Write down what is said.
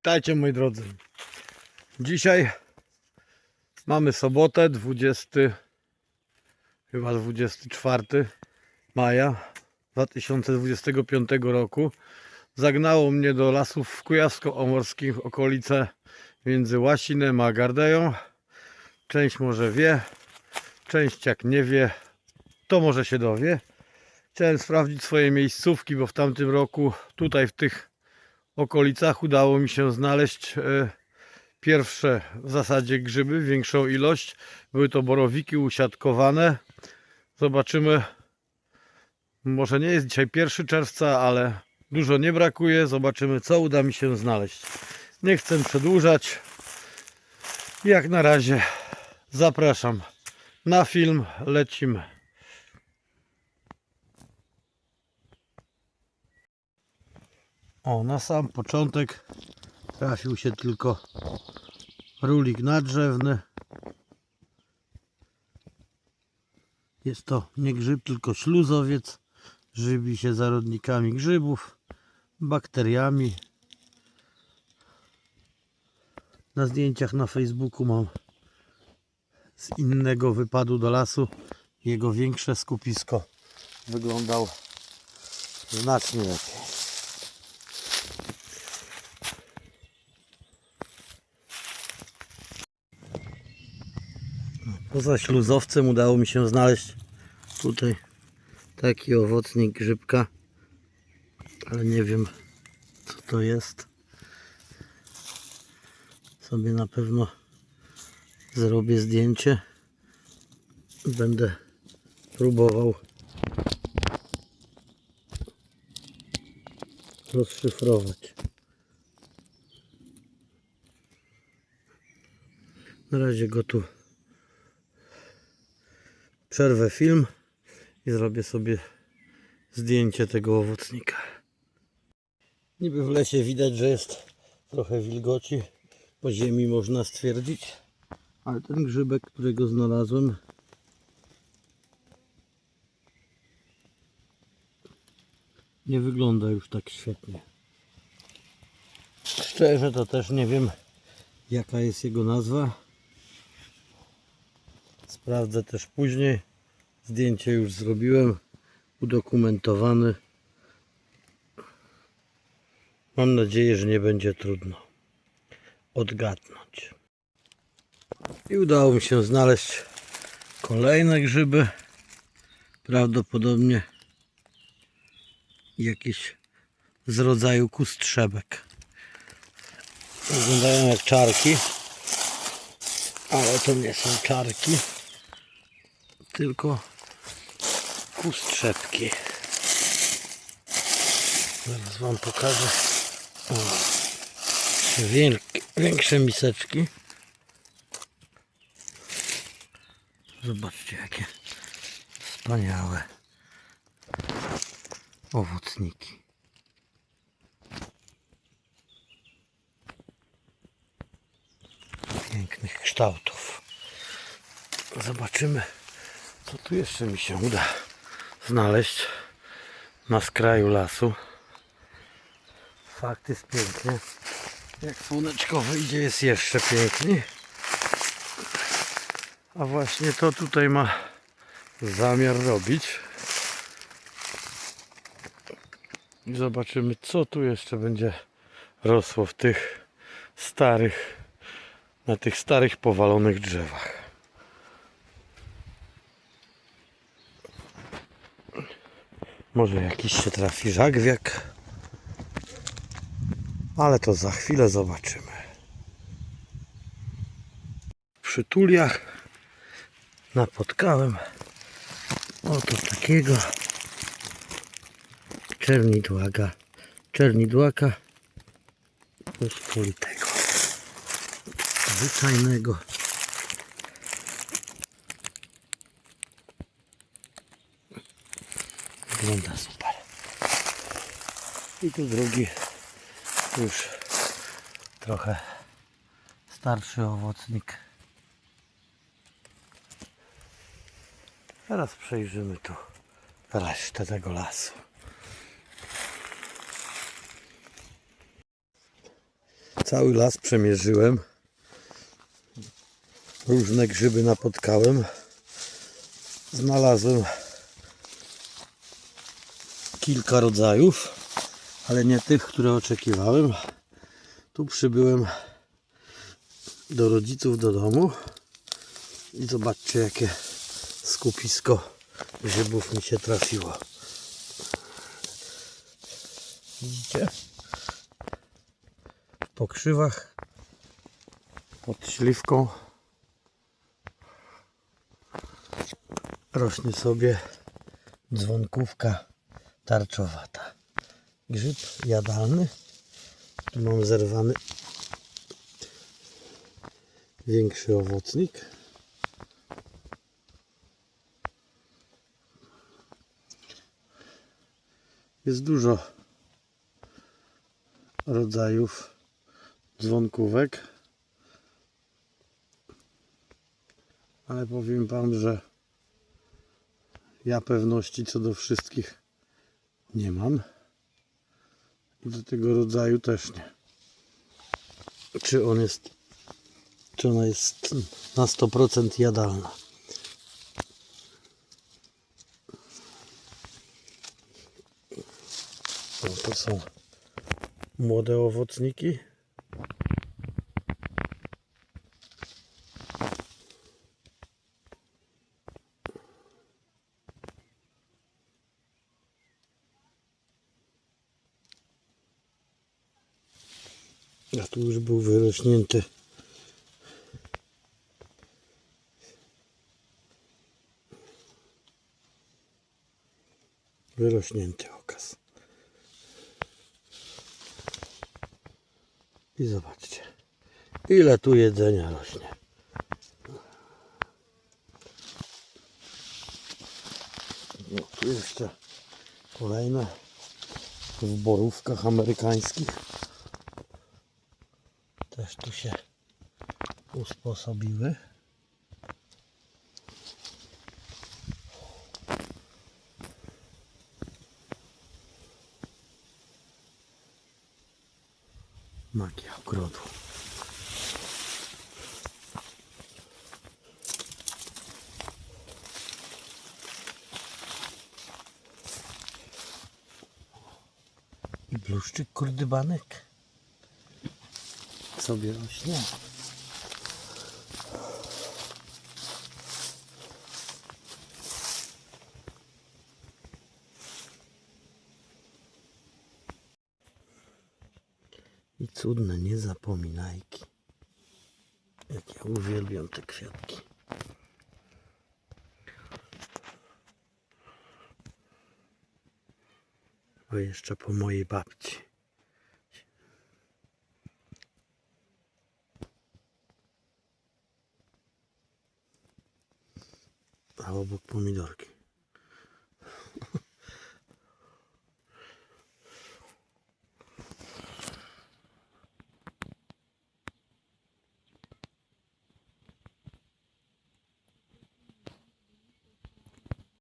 Witajcie moi drodzy. Dzisiaj mamy sobotę, 20, chyba 24 maja 2025 roku. Zagnało mnie do lasów kujawsko-omorskich, okolice między Łasinem a Gardeją. Część może wie, część jak nie wie, to może się dowie. Chciałem sprawdzić swoje miejscówki, bo w tamtym roku tutaj w tych okolicach udało mi się znaleźć e, pierwsze w zasadzie grzyby, większą ilość. Były to borowiki usiadkowane. Zobaczymy. Może nie jest dzisiaj 1 czerwca, ale dużo nie brakuje. Zobaczymy, co uda mi się znaleźć. Nie chcę przedłużać. Jak na razie zapraszam na film. Lecimy. O, na sam początek trafił się tylko rulik nadrzewny. Jest to nie grzyb, tylko śluzowiec. Żywi się zarodnikami grzybów, bakteriami. Na zdjęciach na Facebooku mam z innego wypadu do lasu jego większe skupisko wyglądał znacznie lepiej. Poza śluzowcem udało mi się znaleźć tutaj taki owocnik grzybka, ale nie wiem co to jest. Sobie na pewno zrobię zdjęcie. Będę próbował rozszyfrować. Na razie go tu przerwę film i zrobię sobie zdjęcie tego owocnika. Niby w lesie widać, że jest trochę wilgoci. Po ziemi można stwierdzić. Ale ten grzybek, którego znalazłem, nie wygląda już tak świetnie. Szczerze to też nie wiem, jaka jest jego nazwa. Sprawdzę też później. Zdjęcie już zrobiłem. Udokumentowany. Mam nadzieję, że nie będzie trudno odgadnąć. I udało mi się znaleźć kolejne grzyby. Prawdopodobnie jakieś z rodzaju kustrzebek. Wyglądają jak czarki, ale to nie są czarki tylko kustrzepki. Zaraz Wam pokażę. O, wielkie, większe miseczki. Zobaczcie jakie wspaniałe owocniki. Pięknych kształtów. Zobaczymy. Co tu jeszcze mi się uda znaleźć na skraju lasu? Fakt jest pięknie. Jak słoneczko wyjdzie jest jeszcze piękniej. A właśnie to tutaj ma zamiar robić. I zobaczymy co tu jeszcze będzie rosło w tych starych, na tych starych powalonych drzewach. Może jakiś się trafi żagwiak. Ale to za chwilę zobaczymy. Przy tuliach napotkałem oto takiego czernidłaka. Czernidłaka pospolitego. Zwyczajnego. Wygląda super. I tu drugi już trochę starszy owocnik. Teraz przejrzymy tu resztę tego lasu. Cały las przemierzyłem. Różne grzyby napotkałem. Znalazłem kilka rodzajów, ale nie tych, które oczekiwałem. Tu przybyłem do rodziców do domu i zobaczcie jakie skupisko grzybów mi się trafiło. Widzicie? W pokrzywach pod śliwką rośnie sobie dzwonkówka tarczowata. Grzyb jadalny. Tu mam zerwany większy owocnik. Jest dużo rodzajów dzwonkówek. Ale powiem Wam, że ja pewności co do wszystkich nie mam. I do tego rodzaju też nie. Czy on jest, czy ona jest na 100% jadalna. O, to są młode owocniki. A tu już był wyrośnięty. Wyrośnięty okaz. I zobaczcie, ile tu jedzenia rośnie. No, tu jeszcze kolejne w borówkach amerykańskich. Też tu się usposobiły. Magia ogrodu. I bluszczyk kurdybanek sobie rośnie. I cudne niezapominajki. Jak ja uwielbiam te kwiatki. O jeszcze po mojej babci. а обок.